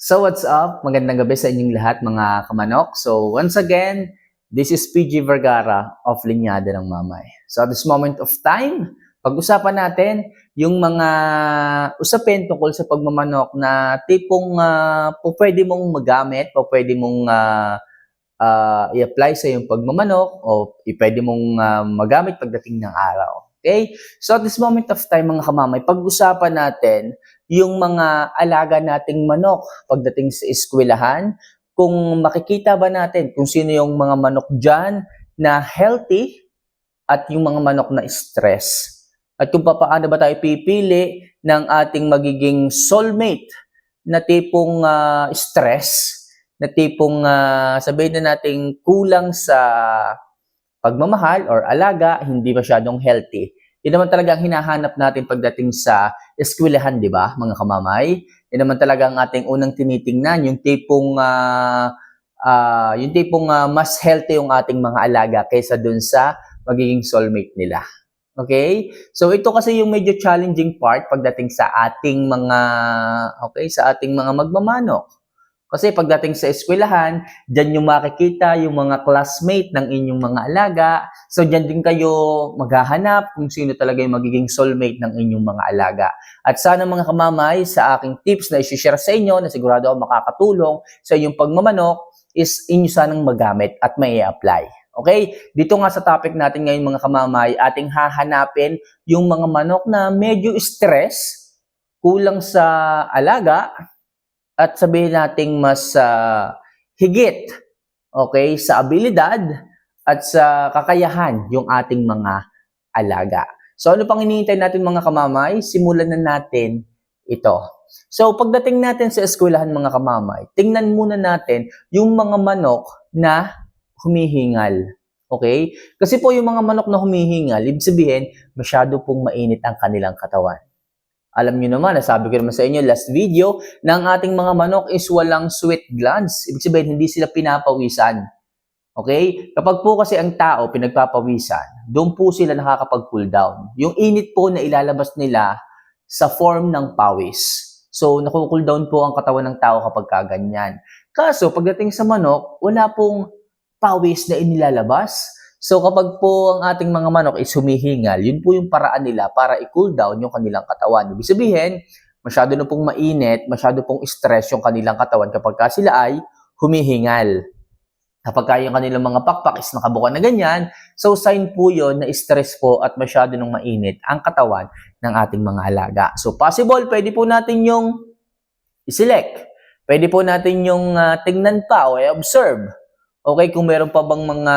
So what's up? Magandang gabi sa inyong lahat mga kamanok. So once again, this is PG Vergara of Linyada ng Mamay. So at this moment of time, pag-usapan natin yung mga usapin tungkol sa pagmamanok na tipong uh, pwede mong magamit, po pwede mong ah, ah, i-apply sa iyong pagmamanok o pwede mong ah, magamit pagdating ng araw. Okay? So at this moment of time mga kamamay, pag-usapan natin yung mga alaga nating manok pagdating sa eskwelahan, kung makikita ba natin kung sino yung mga manok dyan na healthy at yung mga manok na stress. At kung paano ba tayo pipili ng ating magiging soulmate na tipong ah, stress, na tipong ah, sabihin na nating kulang sa pagmamahal or alaga, hindi masyadong healthy. Yun naman talaga ang hinahanap natin pagdating sa eskwelahan, di ba, mga kamamay? Yun naman talaga ang ating unang tinitingnan, yung tipong ah, ah, yung tipong ah, mas healthy yung ating mga alaga kaysa dun sa magiging soulmate nila. Okay? So ito kasi yung medyo challenging part pagdating sa ating mga okay, sa ating mga magmamanok. Kasi pagdating sa eskwelahan, diyan yung makikita yung mga classmate ng inyong mga alaga. So diyan din kayo maghahanap kung sino talaga yung magiging soulmate ng inyong mga alaga. At sana mga kamamay, sa aking tips na i-share sa inyo na sigurado ako makakatulong sa inyong pagmamanok is inyo sanang magamit at may apply Okay? Dito nga sa topic natin ngayon mga kamamay, ating hahanapin yung mga manok na medyo stress, kulang sa alaga, at sabihin nating mas ah, higit okay, sa abilidad at sa kakayahan yung ating mga alaga. So ano pang hinihintay natin mga kamamay? Simulan na natin ito. So pagdating natin sa eskwelahan mga kamamay, tingnan muna natin yung mga manok na humihingal. Okay? Kasi po yung mga manok na humihingal, ibig sabihin, masyado pong mainit ang kanilang katawan. Alam niyo naman, nasabi ko naman sa inyo last video, na ang ating mga manok is walang sweat glands. Ibig sabihin, hindi sila pinapawisan. Okay? Kapag po kasi ang tao pinagpapawisan, doon po sila nakakapag-cool down. Yung init po na ilalabas nila sa form ng pawis. So, naku-cool down po ang katawan ng tao kapag kaganyan. Kaso, pagdating sa manok, wala pong pawis na inilalabas. So kapag po ang ating mga manok is humihingal, yun po yung paraan nila para i-cool down yung kanilang katawan. Ibig sabihin, masyado na pong mainit, masyado pong stress yung kanilang katawan kapag ka sila ay humihingal. Kapag ka yung kanilang mga pakpak is nakabuka na ganyan, so sign po yun na stress po at masyado nang mainit ang katawan ng ating mga alaga. So possible, pwede po natin yung i-select. Pwede po natin yung ah, tingnan pa o i-observe. Okay, kung meron pa bang mga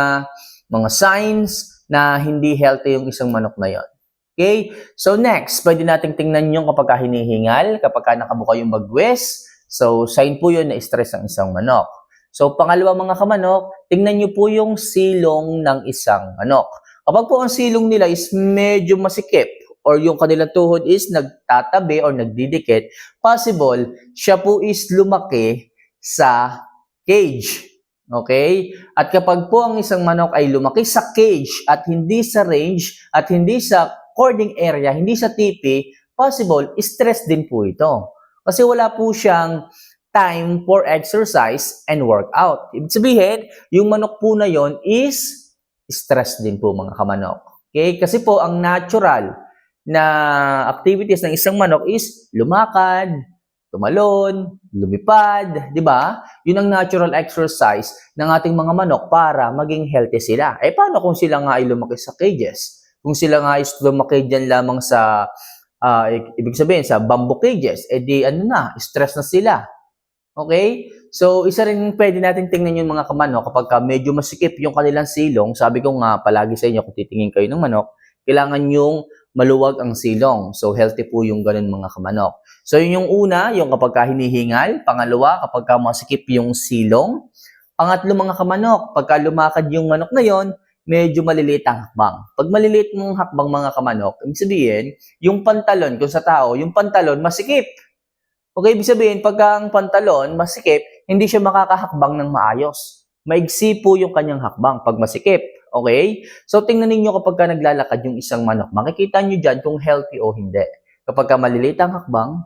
mga signs na hindi healthy yung isang manok na yon. Okay? So next, pwede nating tingnan yung kapag ka hinihingal, kapag ka nakabuka yung bagwes. So sign po yun na stress ng isang manok. So pangalawa mga kamanok, tingnan nyo po yung silong ng isang manok. Kapag po ang silong nila is medyo masikip or yung kanilang tuhod is nagtatabi or nagdidikit, possible siya po is lumaki sa cage. Okay? At kapag po ang isang manok ay lumaki sa cage at hindi sa range at hindi sa cording area, hindi sa tipi, possible, stress din po ito. Kasi wala po siyang time for exercise and workout. Ibig sabihin, yung manok po na yon is stress din po mga kamanok. Okay? Kasi po ang natural na activities ng isang manok is lumakad, tumalon, lumipad, di ba? Yun ang natural exercise ng ating mga manok para maging healthy sila. Eh paano kung sila nga ay lumaki sa cages? Kung sila nga ay lumaki dyan lamang sa, i- ibig sabihin, sa bamboo cages, eh di ano na, stress na sila. Okay? So, isa rin pwede natin tingnan yung mga kamanok kapag ka medyo masikip yung kanilang silong. Sabi ko nga palagi sa inyo kung titingin kayo ng manok, kailangan yung maluwag ang silong. So, healthy po yung ganun mga kamanok. So, yun yung una, yung kapag ka hinihingal. Pangalawa, kapag ka masikip yung silong. Pangatlo mga kamanok, pagka lumakad yung manok na yon, medyo maliliit ang hakbang. Pag maliliit mong hakbang mga kamanok, ibig sabihin, yung pantalon, kung sa tao, yung pantalon masikip. Okay, ibig sabihin, pagka ang pantalon masikip, hindi siya makakahakbang ng maayos. Maigsi po yung kanyang hakbang pag masikip. Okay? So, tingnan ninyo kapag ka naglalakad yung isang manok, makikita nyo dyan kung healthy o hindi. Kapag ka maliliit ang hakbang,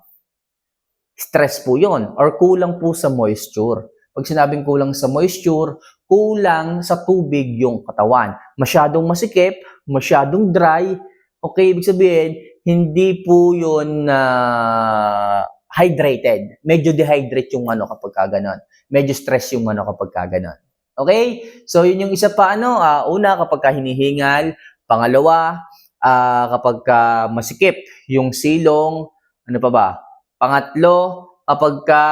stress po yon or kulang po sa moisture. Pag sinabing kulang sa moisture, kulang sa tubig yung katawan. Masyadong masikip, masyadong dry, okay, ibig sabihin, hindi po yun na hydrated. Medyo dehydrate yung ano kapag ka ganon. Medyo stress yung ano kapag ka ganon. Okay? So, yun yung isa pa, ano, ah, una, kapag ka hinihingal. Pangalawa, ah, kapag ka masikip yung silong. Ano pa ba? Pangatlo, kapag ka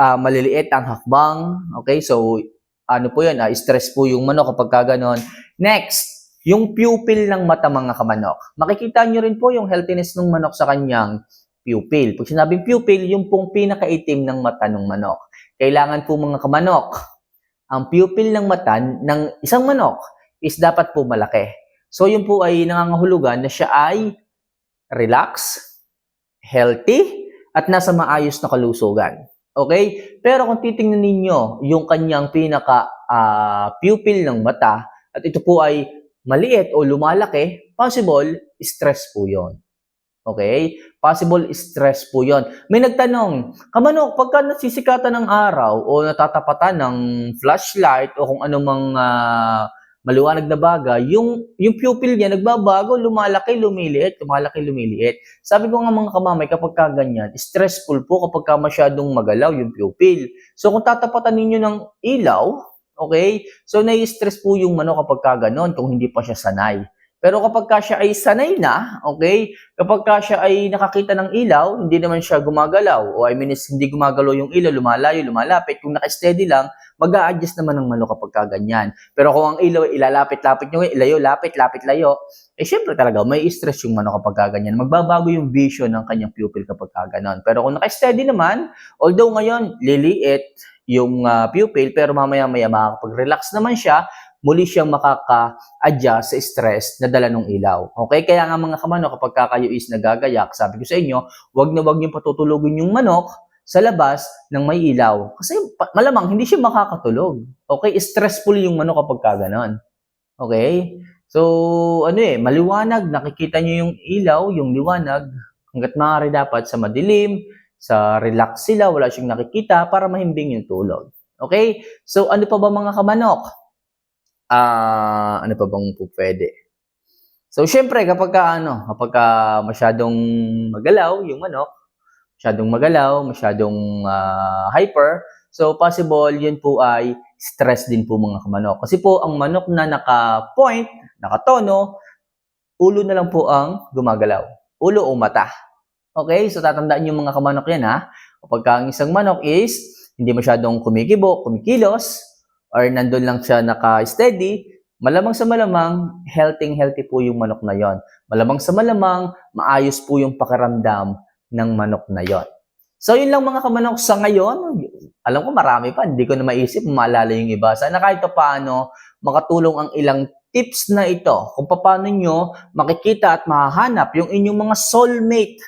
ah, maliliit ang hakbang. Okay? So, ano po yun? ah, stress po yung manok kapag ka ganon. Next, yung pupil ng mata mga kamanok. Makikita nyo rin po yung healthiness ng manok sa kanyang pupil. Pag sinabing pupil, yung pong pinakaitim ng mata ng manok. Kailangan po mga kamanok, ang pupil ng mata ng isang manok is dapat po malaki. So yun po ay nangangahulugan na siya ay relax, healthy, at nasa maayos na kalusugan. Okay? Pero kung titingnan ninyo yung kanyang pinaka ah, pupil ng mata at ito po ay maliit o lumalaki, possible stress po yon. Okay? Possible stress po yon. May nagtanong, Kamanok, pagka nasisikatan ng araw o natatapatan ng flashlight o kung anumang ah, maliwanag na bagay, yung, yung pupil niya nagbabago, lumalaki, lumiliit, lumalaki, lumiliit. Sabi ko nga mga kamamay, kapag ka ganyan, stressful po kapag ka masyadong magalaw yung pupil. So kung tatapatan ninyo ng ilaw, okay, so nai-stress po yung manok kapag ka ganon kung hindi pa siya sanay. Pero kapag ka siya ay sanay na, okay, kapag ka siya ay nakakita ng ilaw, hindi naman siya gumagalaw. O I mean, is hindi gumagalaw yung ilaw, lumalayo, lumalapit. Kung naka-steady lang, mag adjust naman ng manok kapag ka ganyan. Pero kung ang ilaw ilalapit-lapit nyo, ilayo, lapit, lapit, layo, eh syempre talaga, may stress yung manok kapag ka ganyan. Magbabago yung vision ng kanyang pupil kapag ka ganon. Pero kung naka-steady naman, although ngayon, liliit yung ah, pupil, pero mamaya-maya makakapag-relax naman siya, muli siyang makaka-adjust sa stress na dala ng ilaw. Okay? Kaya nga mga kamano, kapag ka kayo is nagagayak, sabi ko sa inyo, wag na wag niyo patutulugin yung manok sa labas ng may ilaw. Kasi malamang hindi siya makakatulog. Okay? Stressful yung manok kapag ka ganon. Okay? So, ano eh, maliwanag, nakikita niyo yung ilaw, yung liwanag, hanggat maaari dapat sa madilim, sa relax sila, wala siyang nakikita para mahimbing yung tulog. Okay? So, ano pa ba mga kamanok? Ah, ano pa bang po pwede? So, syempre, kapag ka, ano, kapag ka masyadong magalaw yung manok, masyadong magalaw, masyadong ah, hyper, so possible yun po ay stress din po mga kamanok. Kasi po, ang manok na naka-point, nakatono, ulo na lang po ang gumagalaw. Ulo o mata. Okay? So, tatandaan yung mga kamanok yan, ha? Kapag ka ang isang manok is hindi masyadong kumikibo, kumikilos, or nandun lang siya naka-steady, malamang sa malamang, healthy-healthy po yung manok na yon. Malamang sa malamang, maayos po yung pakiramdam ng manok na yon. So, yun lang mga kamanok sa ngayon. Alam ko marami pa, hindi ko na maisip, maalala yung iba. Sana kahit pa paano, makatulong ang ilang tips na ito kung paano nyo makikita at mahahanap yung inyong mga soulmate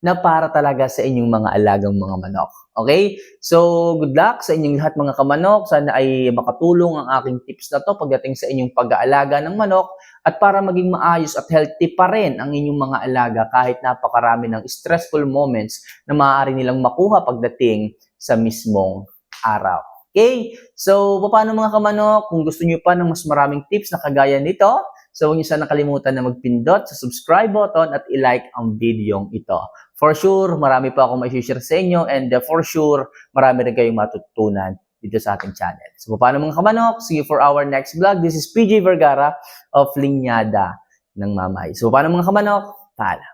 na para talaga sa inyong mga alagang mga manok. Okay? So, good luck sa inyong lahat mga kamanok. Sana ay makatulong ang aking tips na to pagdating sa inyong pag-aalaga ng manok at para maging maayos at healthy pa rin ang inyong mga alaga kahit napakarami ng stressful moments na maaari nilang makuha pagdating sa mismong araw. Okay? So, paano mga kamanok? Kung gusto niyo pa ng mas maraming tips na kagaya nito, so huwag niyo sana nakalimutan na magpindot sa subscribe button at i-like ang video ito. For sure, marami pa akong mai-share sa inyo and uh, for sure, marami rin kayong matutunan dito sa ating channel. So, paano mga kamanok? See you for our next vlog. This is PJ Vergara of Linyada ng Mamay. So, paano mga kamanok? Paalam.